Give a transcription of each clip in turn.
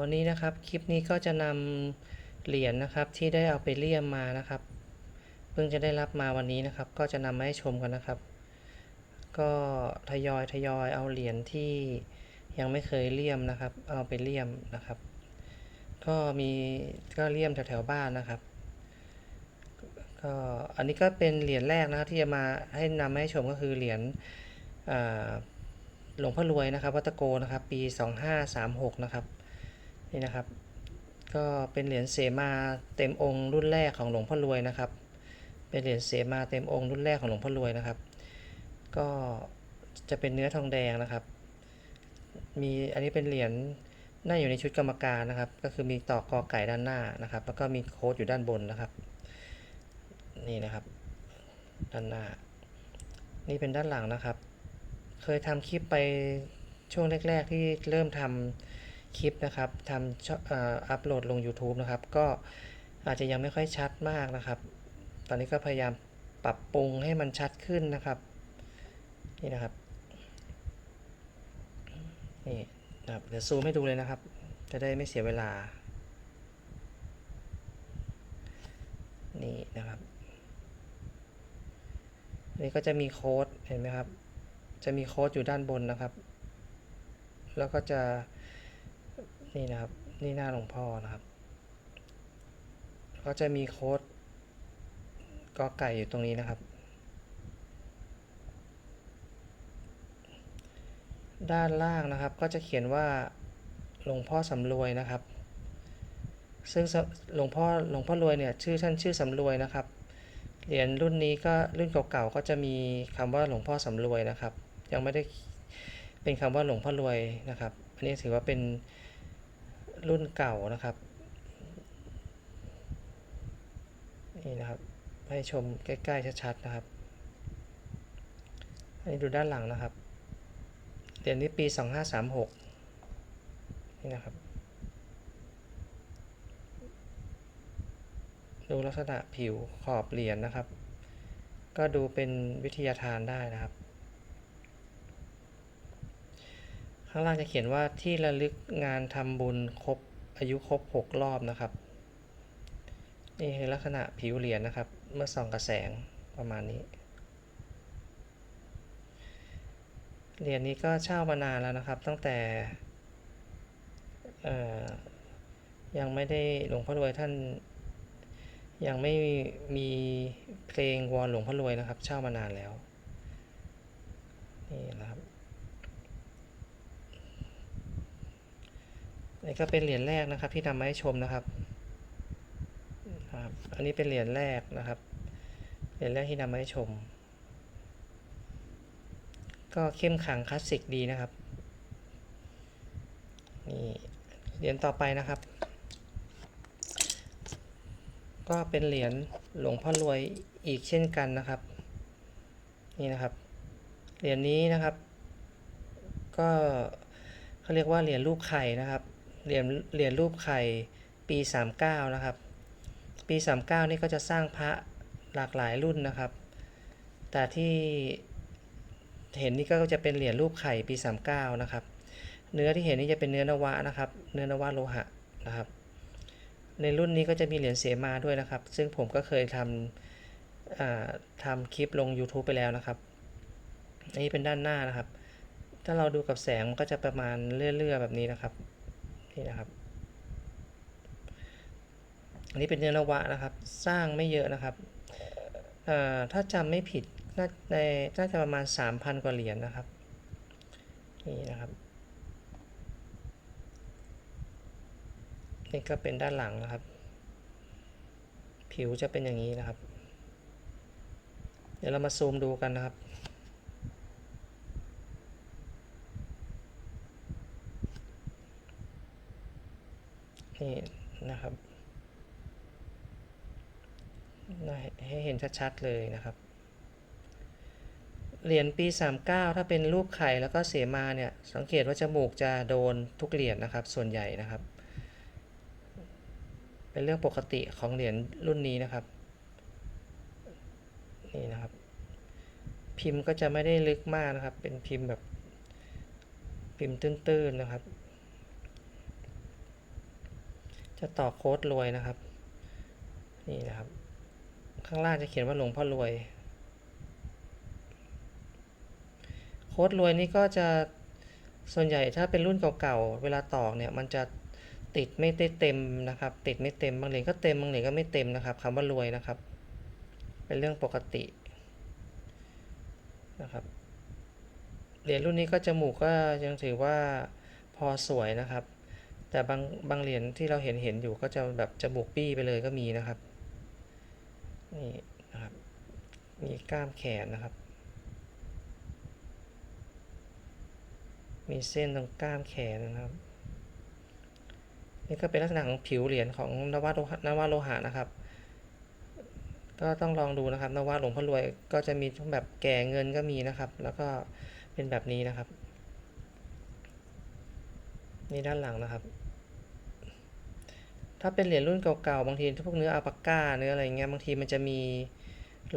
วันนี้นะครับคลิปนี้ก็จะนำเหรียญนะครับที่ได้เอาไปเลี่ยมมานะครับ เพิ่งจะได้รับมาวันนี้นะครับ ก็จะนำมาให้ชมกันนะครับ ก็ทยอยทยอยเอาเหรียญที่ยังไม่เคยเลี่ยมนะครับ เอาไปเลี่ยมนะครับ ก็มีก็เลี่ยมแถวๆบ้านนะครับก็อันนี้ก็เป็นเหรียญแรกนะครับที่จะมาให้นำมาให้ชมก็คือเหรียญหลวงพ่อรวยนะครับวัตะโกนะครับ ปี 2536 นะครับ นี่นะครับ ก็เป็นเหรียญเสมาเต็มองค์รุ่นแรกของหลวงพ่อรวยนะครับ เป็นเหรียญเสมาเต็มองค์รุ่นแรกของหลวงพ่อรวยนะครับ ก็จะเป็นเนื้อทองแดงนะครับ มีอันนี้เป็นเหรียญน่าอยู่ในชุดกรรมการนะครับ ก็คือมีตอกกอไก่ด้านหน้านะครับ แล้วก็มีโค้ดอยู่ด้านบนนะครับ นี่นะครับ ด้านหน้า นี่เป็นด้านหลังนะครับ เคยทำคลิปไปช่วงแรก ๆ ที่เริ่มทำ คลิปนะครับทำอัพโหลดลง YouTube นะครับ ก็อาจจะยังไม่ค่อยชัดมากนะครับ ตอนนี้ก็พยายามปรับปรุงให้มันชัดขึ้นนะครับ นี่นะครับ นี่นะครับ เดี๋ยวซูมให้ดูเลยนะครับ จะได้ไม่เสียเวลา นี่นะครับ นี่ก็จะมีโค้ด เห็นไหมครับ จะมีโค้ดอยู่ด้านบนนะครับ แล้วก็จะ นี่นะครับ นี่หน้าหลวงพ่อนะครับ ก็จะมีโค้ดกอไก่อยู่ตรงนี้นะครับ ด้านล่างนะครับก็จะเขียนว่าหลวงพ่อสำรวยนะครับ ซึ่งหลวงพ่อหลวงพ่อรวยเนี่ยชื่อท่านชื่อสำรวยนะครับเหรียญรุ่นนี้ก็รุ่นเก่าๆก็จะมีคำว่าหลวงพ่อสำรวยนะครับ ยังไม่ได้เป็นคำว่าหลวงพ่อรวยนะครับ อันนี้ถือว่าเป็น รุ่นเก่านะครับ นี่นะครับ ให้ชมใกล้ๆชัดๆนะครับ อันนี้ดูด้านหลังนะครับเหรียญนี้ปี 2536 นี่นะครับ ดูลักษณะผิวขอบเหรียญนะครับ ก็ดูเป็นวิทยาทานได้นะครับ ข้างล่างจะเขียนว่าที่ระลึกงานทำบุญครบอายุครบ 6 รอบนะครับ นี่คือลักษณะผิวเหรียญนะครับ เมื่อส่องกระแสงประมาณนี้ เหรียญนี้ก็เช่ามานานแล้วนะครับ ตั้งแต่ยังไม่ได้หลวงพ่อรวยท่าน ยังไม่มีเพลงวอนหลวงพ่อรวยนะครับ เช่ามานานแล้ว นี่นะครับ นี่ก็เป็นเหรียญแรกนะครับ ที่นำมาให้ชมนะครับครับ อันนี้เป็นเหรียญแรกนะครับ เหรียญแรกที่นำมาให้ชม ก็เข้มขังคลาสสิกดีนะครับ นี่เหรียญต่อไปนะครับ ก็เป็นเหรียญหลวงพ่อรวยอีกเช่นกันนะครับ นี่นะครับ เหรียญนี้นะครับ ก็เขาเรียกว่าเหรียญรูปไข่นะครับ เหรียญเหรียญรูปไข่ปี 39 นะครับ ปี 39 นี่ก็จะสร้างพระหลากหลายรุ่นนะครับ แต่ที่เห็นนี่ก็จะเป็นเหรียญรูปไข่ปี 39 นะครับ เนื้อที่เห็นนี่จะเป็นเนื้อนวะนะครับ เนื้อนวะโลหะนะครับ ในรุ่นนี้ก็จะมีเหรียญเสมาด้วยนะครับ ซึ่งผมก็เคยทำทำคลิปลง YouTube ไปแล้วนะครับ อันนี้เป็นด้านหน้านะครับ ถ้าเราดูกับแสงมันก็จะประมาณเลื่อยๆแบบนี้นะครับ นี่นะครับ อันนี้เป็นเนื้อนวะนะครับ สร้างไม่เยอะนะครับถ้าจำไม่ผิดน่าในน่าจะประมาณ 3,000 กว่าเหรียญนนะครับ นี่นะครับนี่ก็เป็นด้านหลังนะครับ ผิวจะเป็นอย่างนี้นะครับ เดี๋ยวเรามาซูมดูกันนะครับ นี่นะครับให้เห็นชัดๆเลยนะครับ เหรียญปี 39 ถ้าเป็นรูปไข่แล้วก็เสมาเนี่ยสังเกตว่าจมูกจะโดนทุกเหรียญนะครับ ส่วนใหญ่นะครับ เป็นเรื่องปกติของเหรียญรุ่นนี้นะครับนี่นะครับ พิมพ์ก็จะไม่ได้ลึกมากนะครับ เป็นพิมพ์แบบพิมพ์ตื้นๆนะครับ จะต่อโค้ดรวยนะครับ นี่นะครับ ข้างล่างจะเขียนว่าหลวงพ่อรวย โค้ดรวยนี่ก็จะส่วนใหญ่ถ้าเป็นรุ่นเก่าๆ เวลาตอกเนี่ยมันจะติดไม่ได้เต็มนะครับ ติดไม่เต็มบางเหรียญก็เต็มบางเหรียญก็ไม่เต็มนะครับคำว่ารวยนะครับ เป็นเรื่องปกตินะครับเหรียญรุ่นนี้ก็จมูกก็ยังถือว่าพอสวยนะครับ แต่บางบางเหรียญที่เราเห็นเห็นอยู่ก็จะแบบจมูกปี้ไปเลยก็มีนะครับ นี่นะครับ มีกล้ามแขนนะครับ มีเส้นตรงกล้ามแขนนะครับ นี่ก็เป็นลักษณะของผิวเหรียญของนวโลหะนวโลหะนะครับ ก็ต้องลองดูนะครับนวะหลวงพ่อรวยก็จะมีทั้งแบบแก่เงินก็มีนะครับ แล้วก็เป็นแบบนี้นะครับนี่ด้านหลังนะครับ ถ้าเป็นเหรียญรุ่นเก่าๆ บางทีพวกเนื้ออัลปาก้าเนื้ออะไรเงี้ยบางทีมันจะมี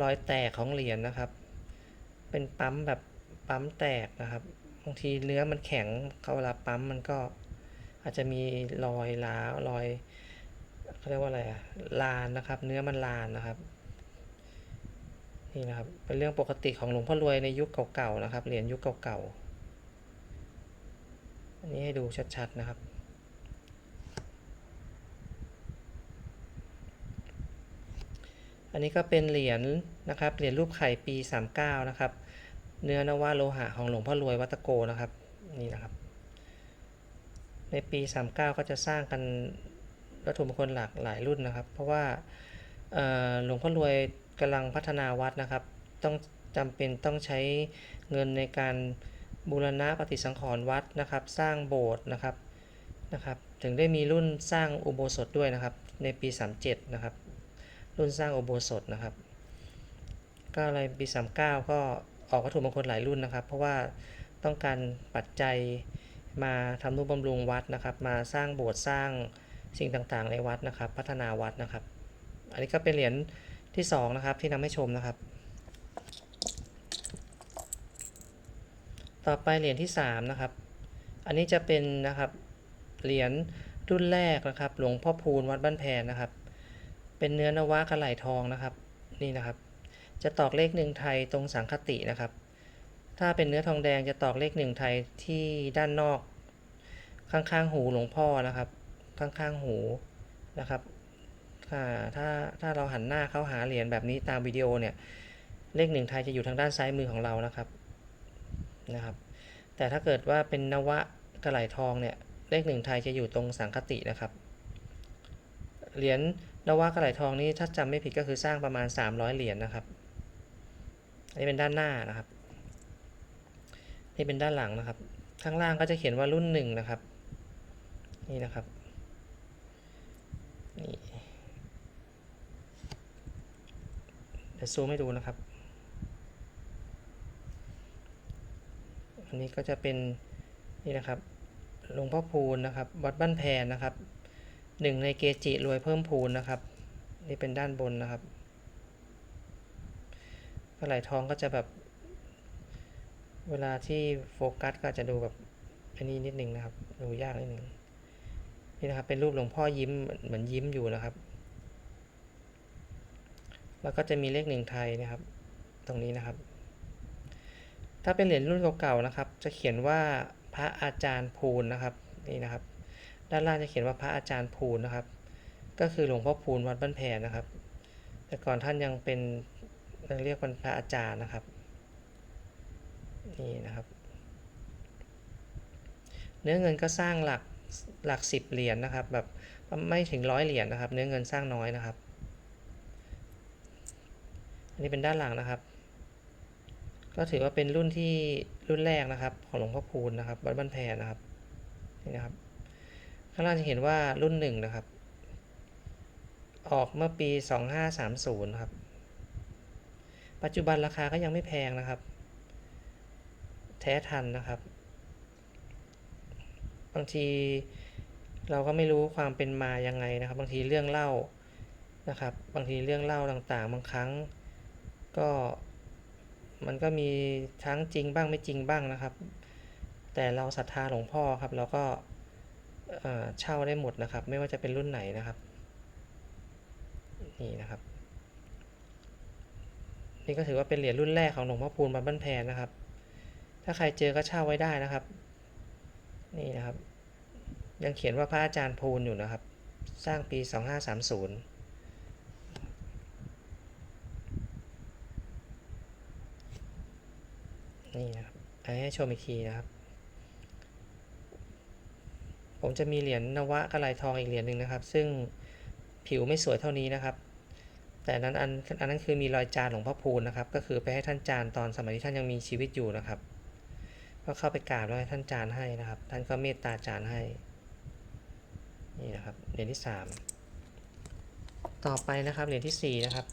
รอยแตกของเหรียญนะครับ เป็นปั๊มแบบปั๊มแตกนะครับ บางทีเนื้อมันแข็งเขาเวลาปั๊มมันก็อาจจะมีรอยล้าวรอยเขาเรียกว่าอะไรอะลานนะครับ เนื้อมันลานนะครับนี่นะครับเป็นเรื่องปกติของหลวงพ่อรวยในยุคเก่าๆนะครับเหรียญยุคเก่าๆอันนี้ให้ดูชัดๆนะครับ อันนี้ก็เป็นเหรียญนะครับ เหรียญรูปไข่ปี 39 นะครับ เนื้อนวะโลหะของหลวงพ่อรวยวัตะโกนะครับ นี่นะครับ ในปี 39 ก็จะสร้างกันวัตถุมงคลหลากหลายรุ่นนะครับ เพราะว่าหลวงพ่อรวยกำลังพัฒนาวัดนะครับ ต้องจำเป็นต้องใช้เงินในการบูรณะปฏิสังขรณ์วัดนะครับ สร้างโบสถ์นะครับนะครับ ถึงได้มีรุ่นสร้างอุโบสถด้วยนะครับ ในปี 37 นะครับ รุ่นสร้างอุโบสถนะครับก็อะไรปี39 ก็ออกวัตถุมงคลหลายรุ่นนะครับ เพราะว่าต้องการปัจจัยมาทำนุบำรุงวัดนะครับ มาสร้างโบสถ์สร้างสิ่งต่างๆ ในวัดนะครับ พัฒนาวัดนะครับ อันนี้ก็เป็นเหรียญที่สองนะครับที่นำให้ชมนะครับ ต่อไปเหรียญที่สามนะครับ อันนี้จะเป็นนะครับเหรียญรุ่นแรกนะครับ หลวงพ่อพูนวัดบ้านแพนนะครับ เป็นเนื้อนวะกระไหลทองนะครับ นี่นะครับ จะตอกเลขหนึ่งไทยตรงสังคตินะครับ ถ้าเป็นเนื้อทองแดงจะตอกเลขหนึ่งไทยที่ด้านนอก ข้างๆหูหลวงพ่อนะครับ ข้างๆหูนะครับถ้าถ้าถ้าเราหันหน้าเข้าหาเหรียญแบบนี้ตามวิดีโอเนี่ยเลขหนึ่งไทยจะอยู่ทางด้านซ้ายมือของเรานะครับนะครับ แต่ถ้าเกิดว่าเป็นนวะกระไหลทองเนี่ยเลขหนึ่งไทยจะอยู่ตรงสังคตินะครับ เหรียญ นวะกระไหลทองนี้ถ้าจำไม่ผิดก็คือสร้างประมาณ 300 เหรียญนะครับ อันนี้เป็นด้านหน้านะครับ นี่เป็นด้านหลังนะครับ ข้างล่างก็จะเขียนว่ารุ่นหนึ่งนะครับ นี่นะครับนี่เดี๋ยวซูมให้ดูนะครับ อันนี้ก็จะเป็นนี่นะครับหลวงพ่อพูนนะครับ วัดบ้านแพนนะครับ หนึ่งในเกจิรวยเพิ่มพูนนะครับ นี่เป็นด้านบนนะครับกระไหลทองก็จะแบบ เวลาที่โฟกัสก็จะดูแบบอันนี้นิดหนึ่งนะครับ ดูยากนิดหนึ่งนี่นะครับเป็นรูปหลวงพ่อยิ้มเหมือนยิ้มอยู่นะครับ แล้วก็จะมีเลขหนึ่งไทยนะครับ ตรงนี้นะครับ ถ้าเป็นเหรียญรุ่นเก่าๆนะครับ จะเขียนว่าพระอาจารย์ภูนนะครับนี่นะครับ ด้านล่างจะเขียนว่าพระอาจารย์ภูนนะครับ ก็คือหลวงพ่อพูนวัดบ้านแพนนะครับ แต่ก่อนท่านยังเป็นเรียกเป็นพระอาจารย์นะครับ นี่นะครับ เนื้อเงินก็สร้างหลักหลักสิบเหรียญนะครับ แบบไม่ถึงร้อยเหรียญนะครับ เนื้อเงินสร้างน้อยนะครับ อันนี้เป็นด้านหลังนะครับ ก็ถือว่าเป็นรุ่นที่รุ่นแรกนะครับ ของหลวงพ่อพูนนะครับวัดบ้านแพนนะครับนี่นะครับ ข้างล่างจะเห็นว่ารุ่นหนึ่งนะครับ ออกเมื่อปี 2530 ครับ ปัจจุบันราคาก็ยังไม่แพงนะครับ แท้ทันนะครับ บางทีเราก็ไม่รู้ความเป็นมายังไงนะครับ บางทีเรื่องเล่านะครับ บางทีเรื่องเล่าต่างๆ บางครั้งก็มันก็มีทั้งจริงบ้างไม่จริงบ้างนะครับ แต่เราศรัทธาหลวงพ่อครับเราก็ เช่าได้หมดนะครับ ไม่ว่าจะเป็นรุ่นไหนนะครับ นี่นะครับ นี่ก็ถือว่าเป็นเหรียญรุ่นแรกของหลวงพ่อพูนวัดบ้านแพนนะครับ ถ้าใครเจอก็เช่าไว้ได้นะครับ นี่นะครับ ยังเขียนว่าพระอาจารย์พูนอยู่นะครับ สร้างปี 2530นี่นะครับอันนี้ให้ชมอีกทีนะครับ ผมจะมีเหรียญนวะกระไหลทองอีกเหรียญหนึ่งนะครับ ซึ่งผิวไม่สวยเท่านี้นะครับ แต่นั้นอันอันนั้นคือมีรอยจานหลวงพ่อพูนนะครับ ก็คือไปให้ท่านจานตอนสมัยที่ท่านยังมีชีวิตอยู่นะครับ ก็เข้าไปกราบแล้วให้ท่านจานให้นะครับ ท่านก็เมตตาจานให้ นี่นะครับ เหรียญที่สามต่อไปนะครับ เหรียญที่สี่นะครับ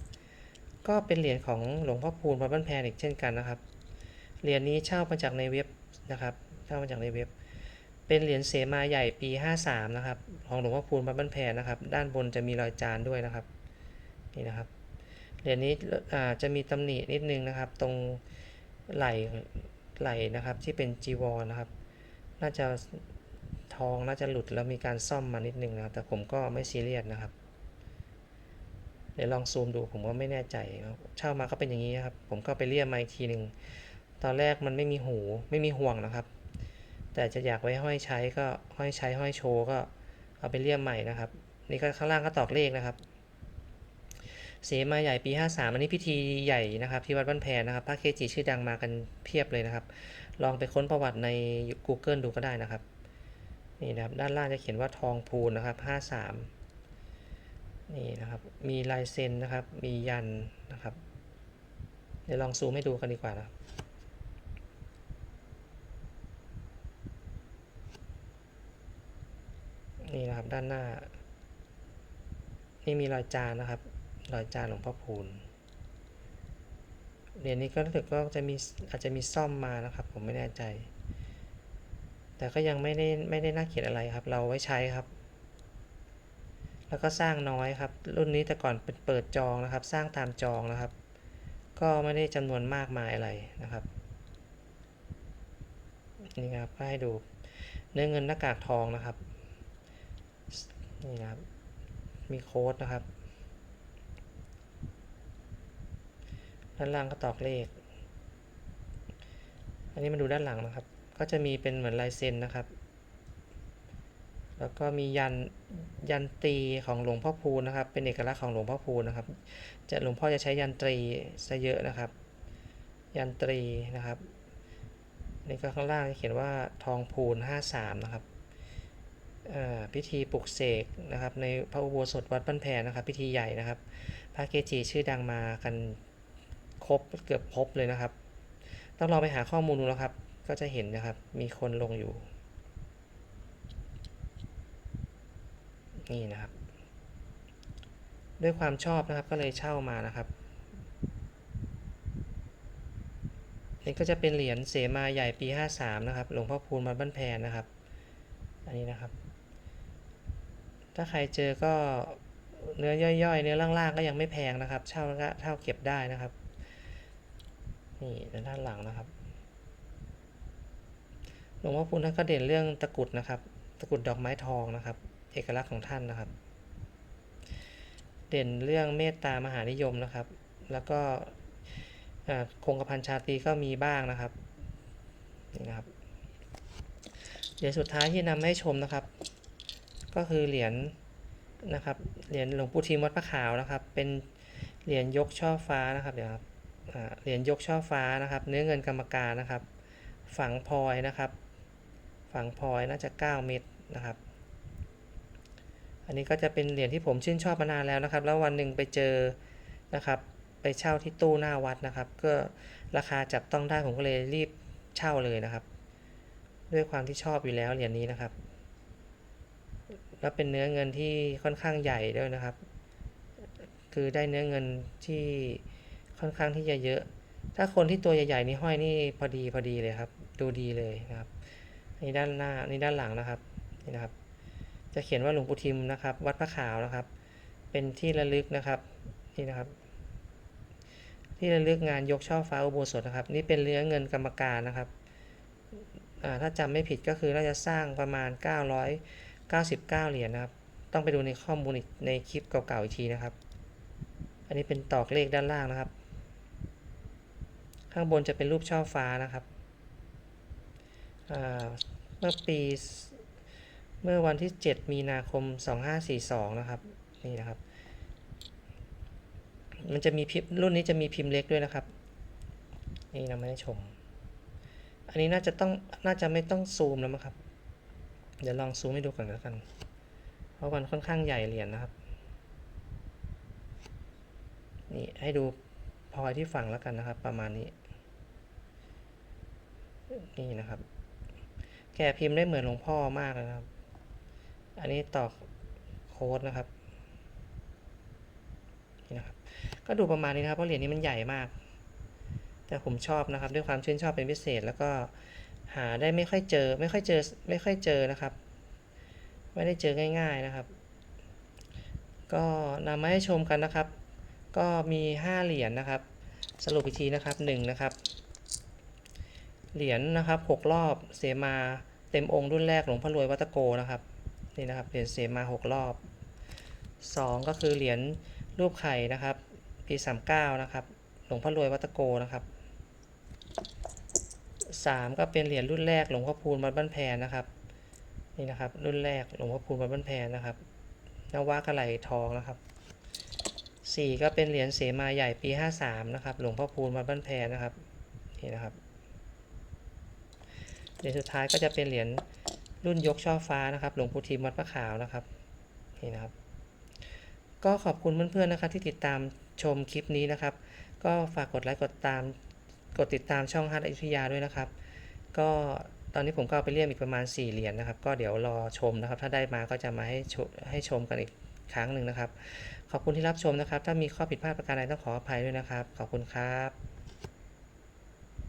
ก็เป็นเหรียญของหลวงพ่อพูนวัดบ้านแพนอีกเช่นกันนะครับ เหรียญนี้เช่ามาจากในเว็บนะครับ เช่ามาจากในเว็บ เป็นเหรียญเสมาใหญ่ปี 53 นะครับ ของหลวงพ่อพูนวัดบ้านแพนนะครับ ด้านบนจะมีรอยจานด้วยนะครับ นี่นะครับ เหรียญนี้จะมีตำหนินิดนึงนะครับ ตรงไหล่ไหล่นะครับที่เป็นจีวรนะครับ น่าจะทองน่าจะหลุดแล้วมีการซ่อมมานิดนึงนะครับ แต่ผมก็ไม่ซีเรียสนะครับ เดี๋ยวลองซูมดูผมก็ไม่แน่ใจเช่ามาก็เป็นอย่างนี้ครับ ผมก็ไปเลียมมาอีกทีหนึ่งตอนแรกมันไม่มีหูไม่มีห่วงนะครับ แต่จะอยากไว้ห้อยใช้ก็ห้อยใช้ห้อยโชว์ก็เอาไปเลี่ยมใหม่นะครับ นี่ก็ข้างล่างก็ตอกเลขนะครับ เสมาใหญ่ปี 53 อันนี้พิธีใหญ่นะครับที่วัดบ้านแพนนะครับพระเกจิชื่อดังมากันเพียบเลยนะครับ ลองไปค้นประวัติใน Google ดูก็ได้นะครับนี่นะครับด้านล่างจะเขียนว่าทองพูนนะครับ 53 นี่นะครับมีลายเซ็นนะครับมียันนะครับ เดี๋ยวลองซูมให้ดูกันดีกว่านะครับ นี่นะครับด้านหน้า นี่มีรอยจานนะครับ รอยจานหลวงพ่อพูนเหรียญนี้ก็รู้สึกก็จะมีอาจจะมีซ่อมมานะครับ ผมไม่แน่ใจ แต่ก็ยังไม่ได้ไม่ได้น่าเกลียดอะไรครับ เราไว้ใช้ครับ แล้วก็สร้างน้อยครับ รุ่นนี้แต่ก่อนเป็นเปิดจองนะครับ สร้างตามจองนะครับ ก็ไม่ได้จำนวนมากมายอะไรนะครับนี่ครับก็ให้ดูเนื้อเงินหน้ากากทองนะครับ นี่นะครับ มีโค้ดนะครับ ด้านล่างก็ตอกเลข อันนี้มาดูด้านหลังนะครับ ก็จะมีเป็นเหมือนลายเซ็นนะครับ แล้วก็มียันยันตรีของหลวงพ่อพูนนะครับ เป็นเอกลักษณ์ของหลวงพ่อพูนนะครับ จะหลวงพ่อจะใช้ยันตรีซะเยอะนะครับ ยันตรีนะครับนี่ก็ข้างล่างจะเขียนว่าทองพูน53 นะครับ พิธีปลุกเสกนะครับในพระอุโบสถวัดบ้านแพนนะครับ พิธีใหญ่นะครับ พระเกจิชื่อดังมากันครบเกือบครบเลยนะครับ ต้องลองไปหาข้อมูลดูนะครับ ก็จะเห็นนะครับมีคนลงอยู่ นี่นะครับ ด้วยความชอบนะครับก็เลยเช่ามานะครับนี่ก็จะเป็นเหรียญเสมาใหญ่ปี 53 นะครับ หลวงพ่อพูนวัดบ้านแพนนะครับ อันนี้นะครับ ถ้าใครเจอก็เนื้อย่อยๆ เนื้อล่างๆก็ยังไม่แพงนะครับ เช่าเช่าเก็บได้นะครับ นี่ด้านหลังนะครับ หลวงพ่อพูนท่านก็เด่นเรื่องตะกุดนะครับ ตะกุดดอกไม้ทองนะครับ เอกลักษณ์ของท่านนะครับ เด่นเรื่องเมตตามหานิยมนะครับ แล้วก็คงกระพันชาตรีก็มีบ้างนะครับ นี่นะครับเหรียญสุดท้ายที่นำให้ชมนะครับ ก็คือเหรียญนะครับ เหรียญหลวงปู่ทิมวัดพระขาวนะครับ เป็นเหรียญยกช่อฟ้านะครับเดี๋ยวครับเหรียญยกช่อฟ้านะครับ เนื้อเงินกรรมการนะครับ ฝังพลอยนะครับ ฝังพลอยน่าจะ 9 เม็ดนะครับ อันนี้ก็จะเป็นเหรียญที่ผมชื่นชอบมานานแล้วนะครับ แล้ววันหนึ่งไปเจอนะครับ ไปเช่าที่ตู้หน้าวัดนะครับ ก็ราคาจับต้องได้ผมก็เลยรีบเช่าเลยนะครับ ด้วยความที่ชอบอยู่แล้วเหรียญนี้นะครับ แล้วเป็นเนื้อเงินที่ค่อนข้างใหญ่ด้วยนะครับ คือได้เนื้อเงินที่ค่อนข้างที่จะเยอะ ถ้าคนที่ตัวใหญ่ๆนี่ห้อยนี่พอดีพอดีเลยครับ ดูดีเลยนะครับนี่ด้านหน้านี่ด้านหลังนะครับนี่นะครับ จะเขียนว่าหลวงปู่ทิมนะครับ วัดพระขาวนะครับ เป็นที่ระลึกนะครับนี่นะครับ ที่ระลึกงานยกช่อฟ้าอุโบสถนะครับ นี่เป็นเนื้อเงินกรรมการนะครับถ้าจำไม่ผิดก็คือเราจะสร้างประมาณ 900 99 เหรียญนะครับ ต้องไปดูในข้อมูลในคลิปเก่าๆอีกทีนะครับ อันนี้เป็นตอกเลขด้านล่างนะครับ ข้างบนจะเป็นรูปช่อฟ้านะครับ เมื่อปีเมื่อวันที่ 7 มีนาคม 2542 นะครับ นี่นะครับ มันจะมีพิมพ์รุ่นนี้จะมีพิมพ์เล็กด้วยนะครับ นี่นำมาให้ชม อันนี้น่าจะต้องน่าจะไม่ต้องซูมแล้วมั้งครับ เดี๋ยวลองซูมให้ดูก่อนแล้วกัน เพราะมันค่อนข้างใหญ่เหรียญนะครับ นี่ให้ดูพลอยที่ฝั่งแล้วกันนะครับ ประมาณนี้ นี่นะครับ แกะพิมพ์ได้เหมือนหลวงพ่อมากเลยนะครับ อันนี้ตอกโค้ดนะครับ นี่นะครับ ก็ดูประมาณนี้นะครับเพราะเหรียญนี้มันใหญ่มาก แต่ผมชอบนะครับ ด้วยความชื่นชอบเป็นพิเศษแล้วก็ หาได้ไม่ค่อยเจอไม่ค่อยเจอไม่ค่อยเจอนะครับ ไม่ได้เจอง่าย ๆนะครับ ก็นำมาให้ชมกันนะครับ ก็มี 5 เหรียญนะครับ สรุปอีกทีนะครับ1นะครับเหรียญนะครับ 6 รอบเสมาเต็มองค์รุ่นแรกหลวงพ่อรวยวัตโกนะครับนี่นะครับเหรียญเสมา 6 รอบ 2 ก็คือเหรียญรูปไข่นะครับปี39นะครับหลวงพ่อรวยวัตโกนะครับ 3 ก็เป็นเหรียญรุ่นแรกหลวงพ่อพูนวัดบ้านแพนนะครับ นี่นะครับรุ่นแรกหลวงพ่อพูนวัดบ้านแพนนะครับนวากระไหลทองนะครับสี่ก็เป็นเหรียญเสมาใหญ่ปี 53 นะครับ หลวงพ่อพูนวัดบ้านแพนนะครับนี่นะครับเหรียญสุดท้ายก็จะเป็นเหรียญรุ่นยกช่อฟ้านะครับ หลวงปู่ทิมวัดพระขาวนะครับนี่นะครับ ก็ขอบคุณเพื่อนๆนะครับที่ติดตามชมคลิปนี้นะครับ ก็ฝากกดไลค์กดตาม กดติดตามช่องฮัทอยุธยาด้วยนะครับ ก็ตอนนี้ผมก็ไปเรียมอีกประมาณ 4 เหรียญนะครับ ก็เดี๋ยวรอชมนะครับ ถ้าได้มาก็จะมาให้ชให้ชมกันอีกครั้งหนึ่งนะครับ ขอบคุณที่รับชมนะครับ ถ้ามีข้อผิดพลาดประการใดต้องขออภัยด้วยนะครับ ขอบคุณครับ